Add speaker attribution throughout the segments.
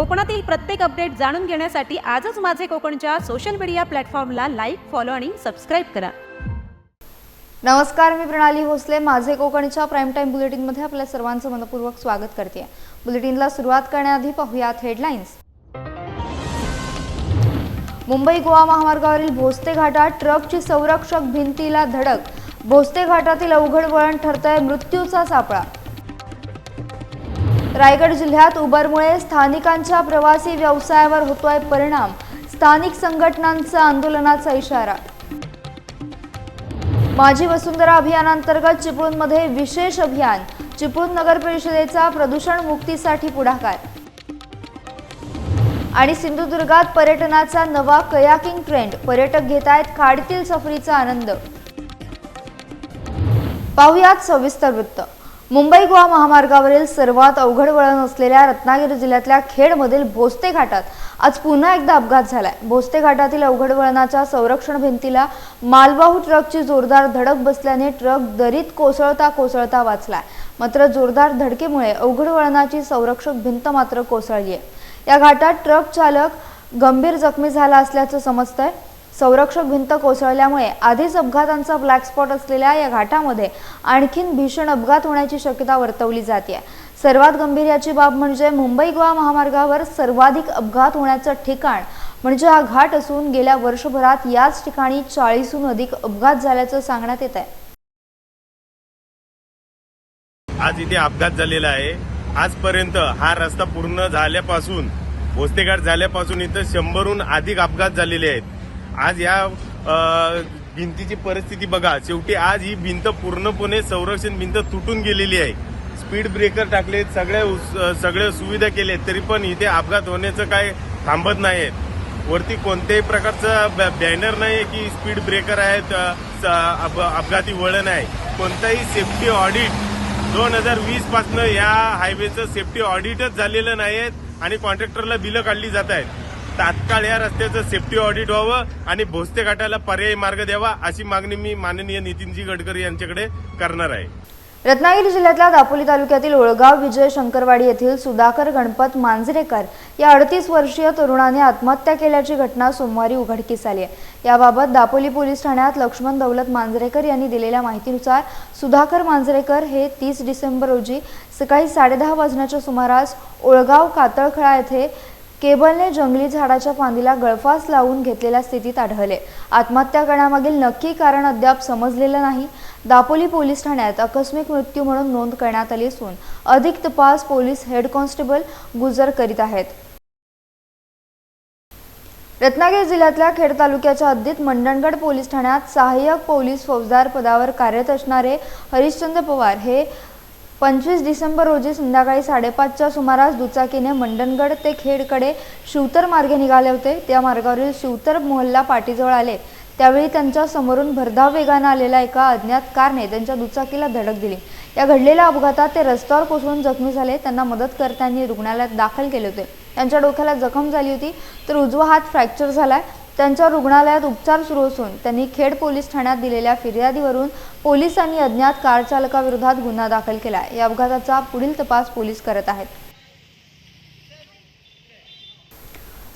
Speaker 1: कोकणातील प्रत्येक अपडेट जाणून घेण्यासाठी आजच माझे कोकणच्या सोशल मीडिया प्लॅटफॉर्मला लाईक फॉलो आणि सबस्क्राईब करा.
Speaker 2: नमस्कार मी प्रणाली भोसले. माझे कोकणच्या प्राईम टाईम बुलेटिनमध्ये आपल्या सर्वांचं मनपूर्वक स्वागत करते बुलेटिनला सुरुवात करण्याआधी पाहूयात हेडलाईन्स मुंबई गोवा महामार्गावरील भोसते घाटात ट्रकची संरक्षक भिंतीला धडक. भोसते घाटातील अवघड वळण ठरतंय मृत्यूचा सापळा. रायगड जिल्ह्यात उबरमुळे स्थानिकांच्या प्रवासी व्यवसायावर होतोय परिणाम. स्थानिक संघटनांचा आंदोलनाचा इशारा. माझी वसुंधरा अभियानांतर्गत चिपळूणमध्ये विशेष अभियान चिपळूण नगर परिषदेचा प्रदूषण मुक्तीसाठी पुढाकार. आणि सिंधुदुर्गात पर्यटनाचा नवा कयाकिंग ट्रेंड पर्यटक घेत आहेत खाडीतील सफरीचा आनंद. पाहुयात सविस्तर वृत्त. मुंबई गोवा महामार्गावरील सर्वात अवघड वळण असलेल्या रत्नागिरी जिल्ह्यातल्या खेडमधील भोसते घाटात आज पुन्हा एकदा अपघात झालाय. भोसते घाटातील अवघड वळणाच्या संरक्षण भिंतीला मालवाहू ट्रकची जोरदार धडक बसल्याने ट्रक दरीत कोसळता कोसळता वाचलाय. मात्र जोरदार धडकेमुळे अवघड वळणाची संरक्षक भिंत मात्र कोसळली आहे या घाटात ट्रक चालक गंभीर जखमी झाला असल्याचं समजतंय. संरक्षक भिंत कोसळल्यामुळे आधीच अपघातांचा ब्लॅक स्पॉट असलेल्या या घाटामध्ये आणखीन भीषण अपघात होण्याची शक्यता वर्तवली जाते सर्वात गंभीर याची बाब म्हणजे मुंबई गोवा महामार्गावर सर्वाधिक अपघात होण्याचं ठिकाण म्हणजे हा घाट असून गेल्या वर्षभरात याच ठिकाणी चाळीसहून अधिक अपघात झाल्याचं सांगण्यात येत आहे
Speaker 3: आज इथे अपघात झालेला आहे. आजपर्यंत हा रस्ता पूर्ण झाल्यापासून भोसतेघाट झाल्यापासून इथं शंभरहून अधिक अपघात झालेले आहेत. आज या भिंतीची परिस्थिती बघा. शेवटी आज ही भिंत पूर्णपणे संरक्षण भिंत तुटून गेलेली आहे. स्पीड ब्रेकर टाकले सगळ्या उस- सगळ्या सुविधा केल्या तरी पण इथे अपघात होण्याचं काय थांबत नाही वरती कोणत्याही प्रकारचं बॅ- बॅनर नाही की स्पीड ब्रेकर आहेत स- अपघाती वळण आहे. कोणताही सेफ्टी ऑडिट दोन हजार वीस पासनं या हायवेचं सेफ्टी ऑडिटच झालेलं नाहीत आणि कॉन्ट्रॅक्टरला बिलं काढली जात आहेत. तात्काळ या रस्त्याचं सेफ्टी ऑडिट व्हावं आणि भोसते घाटाला पर्यायी मार्ग द्यावा अशी मागणी मी माननीय नितीनजी गडकरी यांच्याकडे करणार आहे.
Speaker 2: रत्नागिरी जिल्ह्यातल्या दापोली तालुक्यातील ओळगाव विजय शंकरवाडी येथील सुधाकर गणपत मांजरेकर या अडतीस वर्षीय तरुणाने आत्महत्या केल्याची घटना सोमवारी उघडकीस आली आहे. याबाबत दापोली पोलीस ठाण्यात लक्ष्मण दौलत मांजरेकर यांनी दिलेल्या माहितीनुसार सुधाकर मांजरेकर हे तीस डिसेंबर रोजी सकाळी साडेदहा वाजण्याच्या सुमारास ओळगाव कातळखळा येथे केबलने जंगली झाडाच्या फांदीला गळफास लावून घेतलेल्या स्थितीत आढळले. आत्महत्या करण्यामागील नक्की कारण अद्याप समजलेलं नाही. दापोली पोलीस ठाण्यात आकस्मिक मृत्यू म्हणून नोंद करण्यात आली असून अधिक तपास पोलीस हेड कॉन्स्टेबल गुजर करीत आहेत. रत्नागिरी जिल्ह्यातल्या खेड तालुक्याच्या हद्दीत मंडणगड पोलीस ठाण्यात सहाय्यक पोलीस फौजदार पदावर कार्यरत असणारे हरिश्चंद्र पवार हे पंचवीस डिसेंबर रोजी संध्याकाळी साडेपाचच्या सुमारास दुचाकीने मंडणगड ते खेडकडे शिवतर मार्गे निघाले होते. त्या मार्गावरील शिवतर मोहल्ला पाटीजवळ आले. त्यावेळी त्यांच्या समोरून भरधाव वेगानं आलेल्या एका अज्ञात कारने त्यांच्या दुचाकीला धडक दिली. या घडलेल्या अपघातात ते रस्त्यावर कोसळून जखमी झाले. त्यांना मदतकर्त्यांनी रुग्णालयात दाखल केले होते. त्यांच्या डोक्याला जखम झाली होती तर उजवा हात फ्रॅक्चर झालाय. त्यांच्या रुग्णालयात उपचार सुरू असून त्यांनी खेड पोलीस ठाण्यात दिलेल्या फिर्यादीवरून पोलिसांनी अज्ञात कार चालकाविरोधात गुन्हा दाखल केला या अपघाताचा पुढील तपास पोलीस करत आहेत.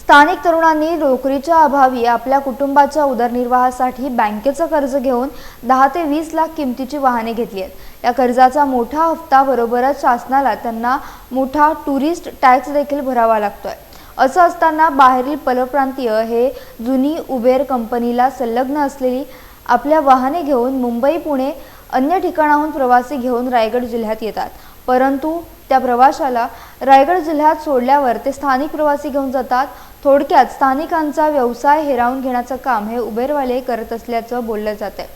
Speaker 2: स्थानिक तरुणांनी नोकरीच्या अभावी आपल्या कुटुंबाच्या उदरनिर्वाहासाठी बँकेचं कर्ज घेऊन दहा ते वीस लाख किमतीची वाहने घेतली आहेत. या कर्जाचा मोठा हप्ता बरोबरच शासनाला त्यांना मोठा टुरिस्ट टॅक्स देखील भरावा लागतोय. असं असताना बाहेरील परप्रांतीय हे जुनी उबेर कंपनीला संलग्न असलेली आपल्या वाहने घेऊन मुंबई पुणे अन्य ठिकाणाहून प्रवासी घेऊन रायगड जिल्ह्यात येतात. परंतु त्या प्रवाशाला रायगड जिल्ह्यात सोडल्यावर ते स्थानिक प्रवासी घेऊन जातात. थोडक्यात स्थानिकांचा व्यवसाय हिरावून घेण्याचं काम हे उबेरवाले करत असल्याचं बोललं जातंय.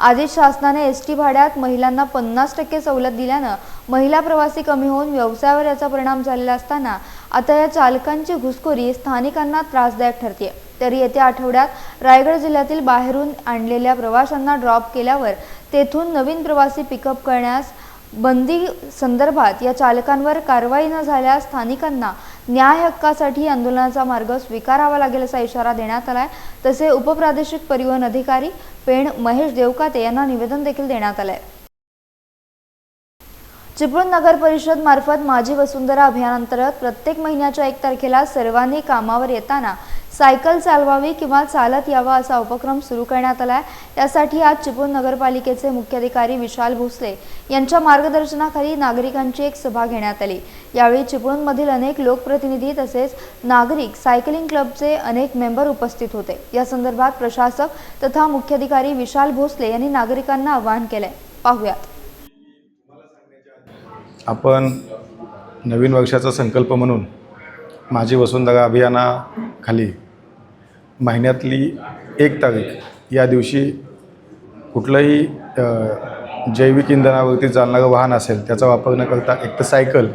Speaker 2: आधीच शासनाने एस टी भाड्यात महिलांना पन्नास टक्के सवलत दिल्यानं महिला प्रवासी कमी होऊन व्यवसायावर याचा परिणाम झालेला असताना आता या चालकांची घुसखोरी स्थानिकांना त्रासदायक ठरते तरी येत्या आठवड्यात रायगड जिल्ह्यातील बाहेरून आणलेल्या प्रवाशांना ड्रॉप केल्यावर तेथून नवीन प्रवासी पिकअप करण्यास बंदी संदर्भात या चालकांवर कारवाई न झाल्यास स्थानिकांना न्याय हक्कासाठी आंदोलनाचा मार्ग स्वीकारावा लागेल असा इशारा देण्यात आला आहे तसे उपप्रादेशिक परिवहन अधिकारी पेण महेश देवकाते यांना निवेदन देखील देण्यात आलंय. चिपळूण नगर परिषद मार्फत माझी वसुंधरा अभियानांतर्गत प्रत्येक महिन्याच्या एक तारखेला सर्वांनी कामावर येताना सायकल चालवावी किंवा चालत यावा असा उपक्रम सुरू करण्यात आला आहे यासाठी आज चिपळूण नगरपालिकेचे मुख्याधिकारी विशाल भोसले यांच्या मार्गदर्शनाखाली नागरिकांची एक सभा घेण्यात आली. यावेळी चिपळूणमधील अनेक लोकप्रतिनिधी तसेच नागरिक सायकलिंग क्लबचे अनेक मेंबर उपस्थित होते. या संदर्भात प्रशासक तथा मुख्याधिकारी विशाल भोसले यांनी नागरिकांना आवाहन केलंय. पाहूयात.
Speaker 4: आपण नवीन वर्षाचा संकल्प म्हणून माझी वसुंधरा अभियानाखाली महिन्यातली एक तारीख या दिवशी कुठलंही जैविक इंधनावरती चालणारं वाहन असेल त्याचा वापर न करता एक तर सायकल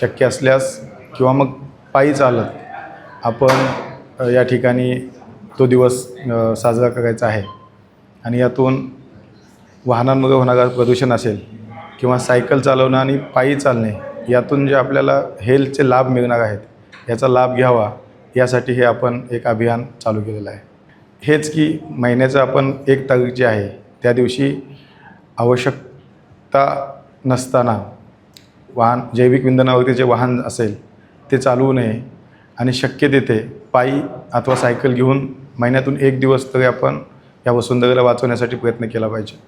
Speaker 4: शक्य असल्यास किंवा मग पायी चालत आपण या ठिकाणी तो दिवस साजरा करायचा आहे. आणि यातून वाहनांमध्ये होणारं प्रदूषण असेल किंवा सायकल चालवणं आणि पायी चालणे यातून जे आपल्याला हेल्थचे लाभ मिळणार आहेत याचा लाभ घ्यावा. यासाठी हे आपण एक अभियान चालू केलेलं आहे. हेच की महिन्याचं आपण एक तारीख जी आहे त्या दिवशी आवश्यकता नसताना वाहन जैविक इंधनावरती जे वाहन असेल ते चालवू नये आणि शक्य तिथे पायी अथवा सायकल घेऊन महिन्यातून एक दिवस तरी आपण या वसुंधरेला वाचवण्यासाठी प्रयत्न केला पाहिजे.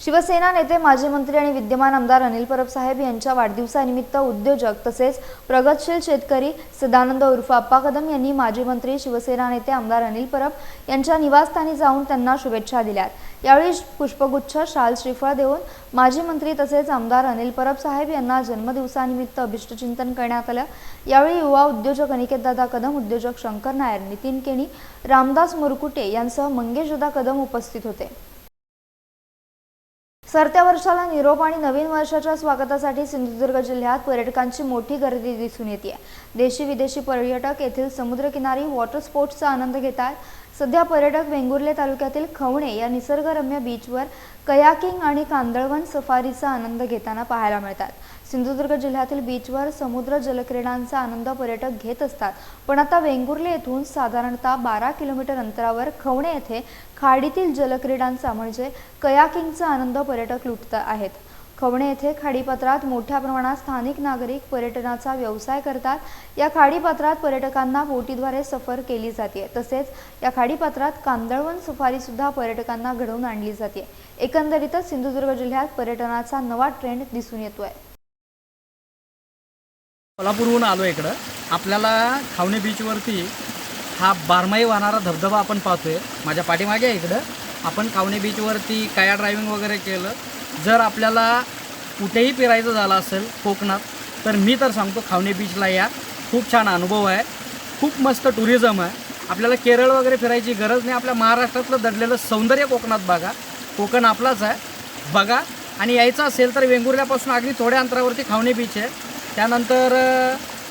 Speaker 2: शिवसेना नेते माजी मंत्री आणि विद्यमान आमदार अनिल परब साहेब यांच्या वाढदिवसानिमित्त उद्योजक तसेच प्रगतशील शेतकरी सदानंद उर्फ अप्पा कदम यांनी माजी मंत्री शिवसेना नेते आमदार अनिल परब यांच्या निवासस्थानी जाऊन त्यांना शुभेच्छा दिल्यात. यावेळी पुष्पगुच्छ शाल श्रीफळ देऊन माजी मंत्री तसेच आमदार अनिल परब साहेब यांना जन्मदिवसानिमित्त अभिष्टचिंतन करण्यात आलं. यावेळी युवा उद्योजक अनिकेतदादा कदम उद्योजक शंकर नायर नितीन केणी रामदास मुरकुटे यांसह मंगेशदा कदम उपस्थित होते. सरत्या वर्षाला निरोप आणि नवीन वर्षाच्या स्वागतासाठी सिंधुदुर्ग जिल्ह्यात पर्यटकांची मोठी गर्दी दिसून येते. आहे देशी विदेशी पर्यटक येथील समुद्रकिनारी वॉटर स्पोर्ट्सचा आनंद घेत आहेत सध्या पर्यटक वेंगुर्ले तालुक्यातील खवणे या निसर्गरम्य बीचवर कयाकिंग आणि कांदळवन सफारीचा आनंद घेताना पाहायला मिळतात. सिंधुदुर्ग जिल्ह्यातील बीचवर समुद्र जलक्रीडांचा आनंद पर्यटक घेत असतात. पण आता वेंगुर्ले येथून साधारणतः बारा किलोमीटर अंतरावर खवणे येथे खाडीतील जलक्रीडांचा म्हणजे कयाकिंगचा आनंद पर्यटक लुटत आहेत. खवणे येथे खाडीपात्रात मोठ्या प्रमाणात स्थानिक नागरिक पर्यटनाचा व्यवसाय करतात. या खाडीपात्रात पर्यटकांना बोटीद्वारे सफर केली जाते. तसेच या खाडीपात्रात कांदळवन सफारी सुद्धा पर्यटकांना घडवून आणली जाते. एकंदरीतच सिंधुदुर्ग जिल्ह्यात पर्यटनाचा नवा ट्रेंड दिसून येतो आहे
Speaker 5: कोल्हापूरहून आलो इकडं. आपल्याला खावणे बीचवरती हा बारमाही वाहणारा धबधबा आपण पाहतोय. माझ्या पाठीमागे आहे इकडं. आपण खावणे बीचवरती काया ड्रायव्हिंग वगैरे केलं. जर आपल्याला कुठेही फिरायचं झालं असेल कोकणात तर मी तर सांगतो खावणे बीचला या. खूप छान अनुभव आहे. खूप मस्त टुरिझम आहे. आपल्याला केरळ वगैरे फिरायची गरज नाही. आपल्या महाराष्ट्रातलं दडलेलं सौंदर्य कोकणात बघा. कोकण आपलाच आहे. बघा. आणि यायचं असेल तर वेंगुर्ल्यापासून अगदी थोड्या अंतरावरती खावणे बीच आहे. त्यानंतर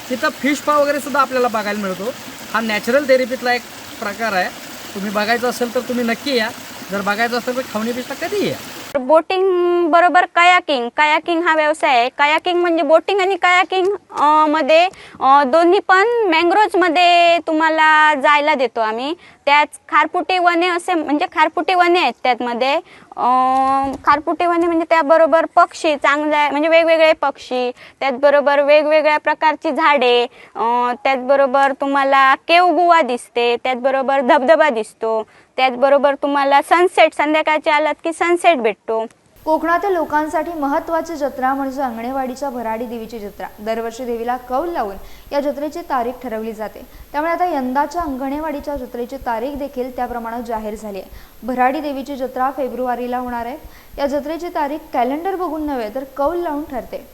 Speaker 5: तिथं फिश पाव वगैरे सुद्धा आपल्याला बघायला मिळतो. हा नॅचरल थेरपीतला एक प्रकार आहे. तुम्ही बघायचं असेल तर तुम्ही नक्की या. जर बघायचं असेल तर खवणी बीचला कधी या?
Speaker 6: बोटिंग बरोबर कयाकिंग कयाकिंग हा व्यवसाय आहे. कयाकिंग म्हणजे बोटिंग आणि कयाकिंगमध्ये दोन्ही पण मँग्रोव्जमध्ये तुम्हाला जायला देतो आम्ही. त्यात खारपुटी वने असे म्हणजे खारपुटी वने आहेत त्यातमध्ये. खारपुटी वने म्हणजे त्याबरोबर पक्षी चांगल्या म्हणजे वेगवेगळे पक्षी त्याचबरोबर वेगवेगळ्या प्रकारची झाडे त्याचबरोबर तुम्हाला केवगुवा दिसते त्याचबरोबर धबधबा दिसतो त्याचबरोबर तुम्हाला सनसेट संध्याकाळचे आलात की सनसेट भेटतो.
Speaker 2: कोकणातील लोकांसाठी महत्त्वाची जत्रा म्हणजे अंगणेवाडीच्या भराडी देवीची जत्रा. दरवर्षी देवीला कौल लावून या जत्रेची तारीख ठरवली जाते. त्यामुळे आता यंदाच्या अंगणेवाडीच्या जत्रेची तारीख देखील त्याप्रमाणे जाहीर झाली आहे. भराडी देवीची जत्रा फेब्रुवारीला होणार आहे. या जत्रेची तारीख कॅलेंडर बघून नव्हे तर कौल लावून ठरते.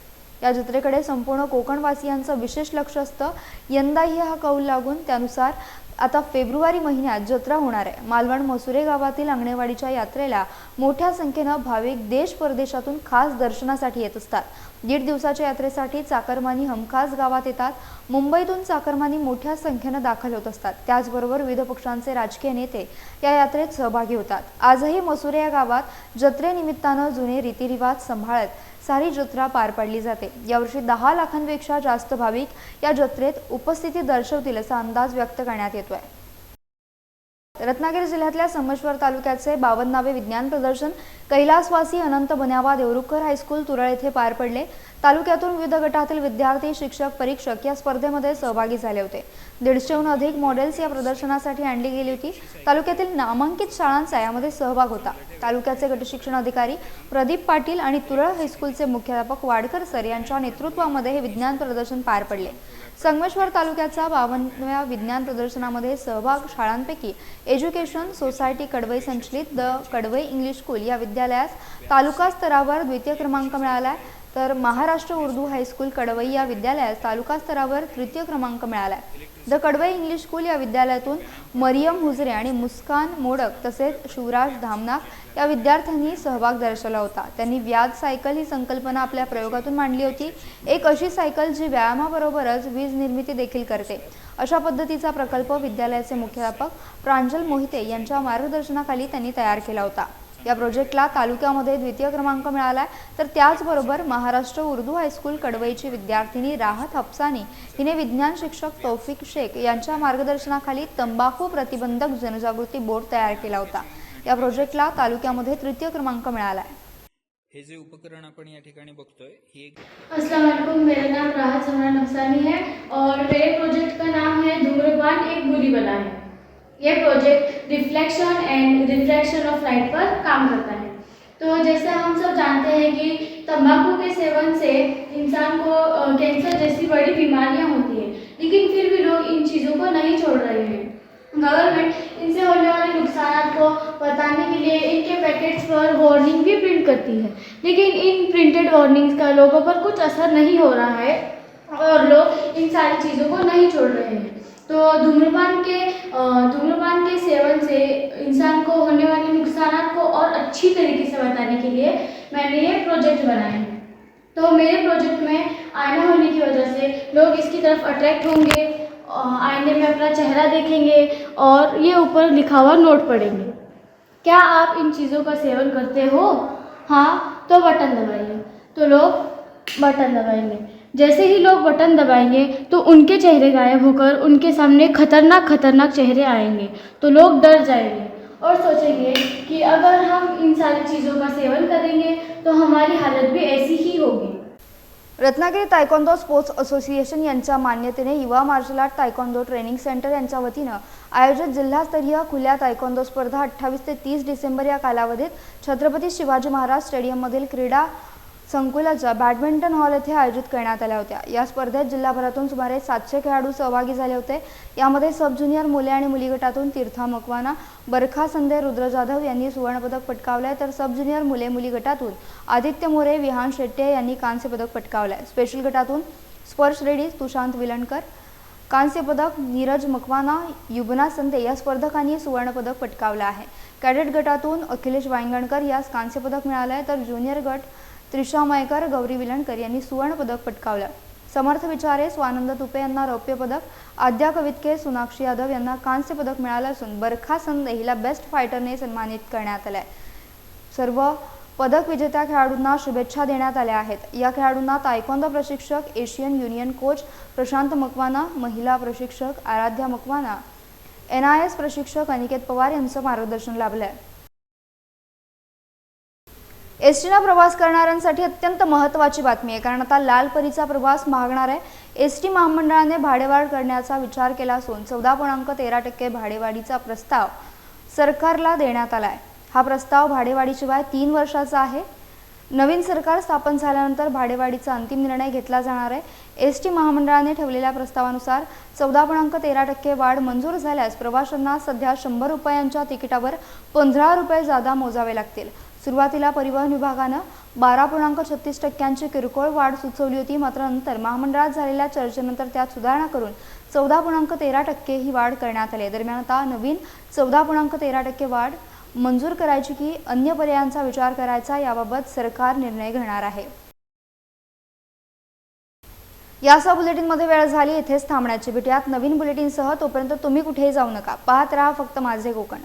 Speaker 2: या जत्रेकडे संपूर्ण कोकणवासियांचं विशेष लक्ष असतं. यंदाही हा कौल लागून त्यानुसार आता फेब्रुवारी महिन्यात जत्रा होणार आहे. मालवण मसुरे गावातील अंगणेवाडीच्या यात्रेला मोठ्या संख्येनं भाविक देश परदेशातून खास दर्शनासाठी येत असतात. दीड दिवसाच्या यात्रेसाठी चाकरमानी हमखास गावात येतात. मुंबईतून चाकरमानी मोठ्या संख्येनं दाखल होत असतात. त्याचबरोबर विविध पक्षांचे राजकीय नेते या यात्रेत सहभागी होतात. आजही मसुरे या गावात जत्रेनिमित्तानं जुने रीतिरिवाज सांभाळत सारी जत्रा पार पाडली जाते. यावर्षी दहा लाखांपेक्षा जास्त भाविक या जत्रेत उपस्थिती दर्शवतील असा अंदाज व्यक्त करण्यात येतोय. रत्नागिरी जिल्ह्यातल्या संगमेश्वर तालुक्याचे बावन्नावे विज्ञान प्रदर्शन कैलासवासी अनंत बन्यावा देवरुखकर हायस्कूल तुरळ येथे पार पडले. तालुक्यातून विविध गटातील विद्यार्थी शिक्षक परीक्षक या स्पर्धेमध्ये सहभागी झाले होते. दीडशेहून अधिक मॉडेल्स या प्रदर्शनासाठी आणली गेली होती. तालुक्यातील नामांकित शाळांचा यामध्ये सहभाग होता. तालुक्याचे गटशिक्षण अधिकारी प्रदीप पाटील आणि तुरळ हायस्कूलचे मुख्याध्यापक वाडकर सर यांच्या नेतृत्वामध्ये हे विज्ञान प्रदर्शन पार पडले. संगमेश्वर तालुक्याचा बावन्नव्या विज्ञान प्रदर्शनामध्ये सहभाग शाळांपैकी एज्युकेशन सोसायटी कडवई संचलित द कडवई इंग्लिश स्कूल या विद्यालयास तालुका स्तरावर द्वितीय क्रमांक मिळाला तर महाराष्ट्र उर्दू हायस्कूल कडवई या विद्यालयास तालुका स्तरावर तृतीय क्रमांक मिळाला आहे द कडवई इंग्लिश स्कूल या विद्यालयातून मरियम हुजरे आणि मुस्कान मोडक तसेच शिवराज धामनाक या विद्यार्थ्यांनी सहभाग दर्शवला होता. त्यांनी व्याज सायकल ही संकल्पना आपल्या प्रयोगातून मांडली होती. एक अशी सायकल जी व्यायामाबरोबरच वीज निर्मिती देखील करते. अशा पद्धतीचा प्रकल्प विद्यालयाचे मुख्याध्यापक प्रांजल मोहिते यांच्या मार्गदर्शनाखाली त्यांनी तयार केला होता. या प्रोजेक्टला तालुक्यामध्ये द्वितीय क्रमांक मिळाला तर त्याचबरोबर महाराष्ट्र उर्दू हायस्कूल कडवईची विद्यार्थिनी राहत हफसानी हिने विज्ञान शिक्षक तौफिक शेख यांच्या मार्गदर्शनाखाली तंबाखू प्रतिबंधक जनजागृती बोर्ड तयार केला होता. या प्रोजेक्टला तालुक्यामध्ये तृतीय क्रमांक मिळाला आहे
Speaker 7: हे जे उपकरण आपण या ठिकाणी बघतोय ही एक
Speaker 8: अस्सलाम वालेकुम मेरा नाम राहत समरा नफसानी है और मेरे प्रोजेक्ट का नाम है धूम्रपान एक बुरी बला है। ये project reflection and refraction of light पर काम करता है। तो जैसा हम सब जानते हैं कि तंबाकू के सेवन से इंसान को कैंसर जैसी बड़ी बीमारियाँ होती हैं, लेकिन फिर भी लोग इन चीज़ों को नहीं छोड़ रहे हैं। गवर्नमेंट इनसे होने वाले नुकसान को बताने के लिए इनके पैकेट्स पर वार्निंग भी प्रिंट करती है। लेकिन इन प्रिंटेड वार्निंग्स का लोगों पर कुछ असर नहीं हो रहा है और लोग इन सारी चीज़ों को नहीं छोड़ रहे हैं। तो धूम्रपान के धूम्रपान के सेवन से इंसान को होने वाले नुकसान को और अच्छी तरीके से बताने के लिए मैंने ये प्रोजेक्ट बनाए हैं। तो मेरे प्रोजेक्ट में आईना होने की वजह से लोग इसकी तरफ़ अट्रैक्ट होंगे आईने में अपना चेहरा देखेंगे और ये ऊपर लिखा हुआ नोट पढ़ेंगे। क्या आप इन चीज़ों का सेवन करते हो? हाँ तो बटन दबाइए। तो लोग बटन दबाएँगे। जैसे ही लोग बटन दबाएंगे तो उनके चेहरे गायब होकर उनके सामने खतरनाक खतरनाक चेहरे आएंगे। तो लोग डर जाएंगे और सोचेंगे कि अगर हम इन सारी चीज़ों का सेवन करेंगे तो हमारी हालत भी ऐसी ही होगी।
Speaker 2: रत्नागिरी तायकोंदो स्पोर्ट्स असोसिएशन यांच्या मान्यतेने युवा martial art taekwondo training centre यांच्या वतीनं आयोजित जिल्हास्तरीय खुल्या तायकोंदो स्पर्धा अठ्ठावीस ते तीस डिसेंबर या कालावधीत छत्रपती शिवाजी महाराज स्टेडियममधील क्रीडा संकुलाच्या बॅडमिंटन हॉल येथे आयोजित करण्यात आल्या होत्या. या स्पर्धेत जिल्हाभरातून सुमारे सातशे खेळाडू सहभागी झाले होते. यामध्ये सब ज्युनियर मुले आणि मुली गटातून तीर्था मकवाना बरखा संदे रुद्र जाधव यांनी सुवर्णपदक पटकावलंय. तर सब ज्युनियर मुले मुली गटातून आदित्य मोरे विहान शेट्टे यांनी कांस्य पदक पटकावलंय. स्पेशल गटातून स्पर्श रेड्डी तुशांत विलणकर कांस्य पदक नीरज मकवाना युबना संदे या स्पर्धकांनी सुवर्णपदक पटकावलं आहे. कॅडेट गटातून अखिलेश वायंगणकर यास कांस्य पदक मिळालं आहे तर ज्युनियर गट त्रिशा मयकर गौरी विलणकर यांनी सुवर्णपदक पटकावलं. समर्थ विचारे स्वानंद तुपे यांना रौप्य पदक आद्या कवितके सोनाक्षी यादव यांना कांस्य पदक मिळालं असून बरखा संद हिला बेस्ट फायटरने सन्मानित करण्यात आलंय. सर्व पदक विजेत्या खेळाडूंना शुभेच्छा देण्यात आल्या आहेत. या खेळाडूंना तायकोंदो प्रशिक्षक Asian union coach Prashant Makwana महिला प्रशिक्षक Aaradhya Makwana N I S प्रशिक्षक अनिकेत पवार यांचं मार्गदर्शन लाभलं आहे एस टीनं प्रवास करणाऱ्यांसाठी अत्यंत महत्त्वाची बातमी आहे. कारण आता लाल परीचा प्रवास महागणार आहे. एस टी महामंडळाने भाडेवाढ करण्याचा विचार केला असून चौदा पूर्णांक तेरा टक्के भाडेवाढीचा प्रस्ताव सरकारला देण्यात आला आहे हा प्रस्ताव भाडेवाढीशिवाय तीन वर्षाचा आहे. नवीन सरकार स्थापन झाल्यानंतर भाडेवाढीचा अंतिम निर्णय घेतला जाणार आहे. एस टी महामंडळाने ठेवलेल्या प्रस्तावानुसार चौदा पूर्णांक तेरा टक्के वाढ मंजूर झाल्यास प्रवाशांना सध्या शंभर रुपयांच्या तिकिटावर पंधरा रुपये जादा मोजावे लागतील. सुरुवातीला परिवहन विभागानं बारा पूर्णांक छत्तीस टक्क्यांची किरकोळ वाढ सुचवली होती. मात्र नंतर महामंडळात झालेल्या चर्चेनंतर त्यात सुधारणा करून चौदा पूर्णांक तेरा टक्के ही वाढ करण्यात आली दरम्यान आता नवीन चौदा पूर्णांक तेरा टक्के वाढ मंजूर करायची की अन्य पर्यायांचा विचार करायचा याबाबत सरकार निर्णय घेणार आहे. यासह बुलेटिनमध्ये वेळ झाली इथेच थांबण्याची. भेटूयात नवीन बुलेटिनसह. तोपर्यंत तुम्ही कुठेही जाऊ नका. पाहत राहा फक्त माझे कोकण.